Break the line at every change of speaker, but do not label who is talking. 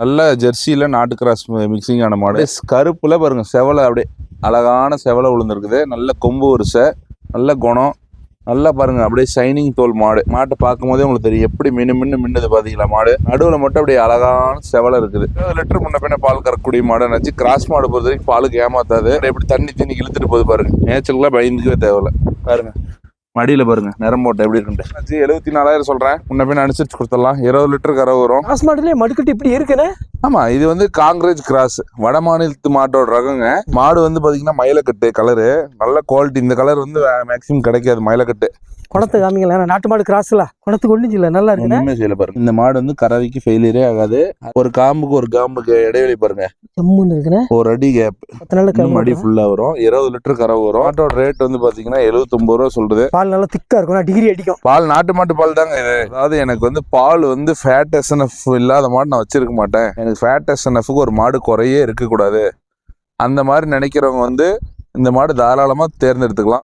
நல்ல ஜெர்சியில் நாட்டு கிராஸ் மிக்சிங்கான மாடு. கருப்பில் பாருங்கள் செவலை அப்படியே அழகான செவலை உளுந்துருக்குது. நல்ல கொம்பு வரிசை நல்ல குணம். நல்லா பாருங்கள் அப்படியே ஷைனிங் தோல் மாடு. மாட்டை பார்க்கும் போதே உங்களுக்கு தெரியும் எப்படி மின்னு மின்னு மின்னுது பார்த்தீங்களா மாடு. நடுவில் மட்டும் அப்படியே அழகான செவலை இருக்குது. இருபது லிட்டர் முன்ன பின்ன பால் கறக்கக்கூடிய மாடு நினச்சி கிராஸ் மாடு பொறுத்த வரைக்கும் பாலுக்கு ஏமாத்தாது. எப்படி தண்ணி தண்ணி இழுத்துட்டு போகுது பாருங்கள் நேச்சருக்குலாம் பயந்துக்கவே தேவையில்லை. பாருங்கள் மடியில பாருங்க நிறம் போட்ட எப்படி இருக்குன்ட்டு. எழுபத்தி நாலாயிரம் சொல்றேன். முன்ன பின்ன அனுசரிச்சு கொடுத்துடலாம். இருபது லிட்டர் கரை வரும்.
கிராஸ் மாடுலயே மடுக்கட்டு இப்படி இருக்குண்ணே
ஆமா இது வந்து காங்கிரேஜ் கிராஸ். வட மாநிலத்து மாட்டோட ரகங்க. மாடு வந்து பாத்தீங்கன்னா மயிலக்கட்டு கலரு. நல்ல குவாலிட்டி இந்த கலர் வந்து மேக்ஸிமம் கிடைக்காது மயிலக்கட்டு.
குணத்தை காமிங்களேன். நாட்டு மாடு கிராஸ்ல குணத்துக்கு ஒண்ணும் இல்ல. நல்லா இருக்குண்ணே.
ஒண்ணுமே செய்யல பாருங்க. இந்த மாடு வந்து கறவைக்கு ஃபெயிலியரே ஆகாது. ஒரு காம்புக்கு ஒரு காம்புக்கு இடைவெளி பாருங்க. ஒரு அடி கேப் அடி ஃபுல்லா வரும். இருபது லிட்டர் கறவை வரும். மாட்டோட ரேட் வந்து பாத்தீங்கன்னா எழுபத்தொன்பது ரூபா சொல்றது.
பால் நல்லா திக்கா இருக்கும். டிகிரி அடிக்கும்.
பால் நாட்டு மாட்டு பால் தாங்க அதாவது எனக்கு வந்து பால் வந்து ஃபேட் எஸ்என்எஃப் இல்லாத மாடு நான் வச்சிருக்க மாட்டேன். ஃபேட் எஸ்என்எஃப்க்கு ஒரு மாடு குறையே இருக்கக்கூடாது. அந்த மாதிரி நினைக்கிறவங்க வந்து இந்த மாடு தாராளமாக தேர்ந்தெடுத்துக்கலாம்.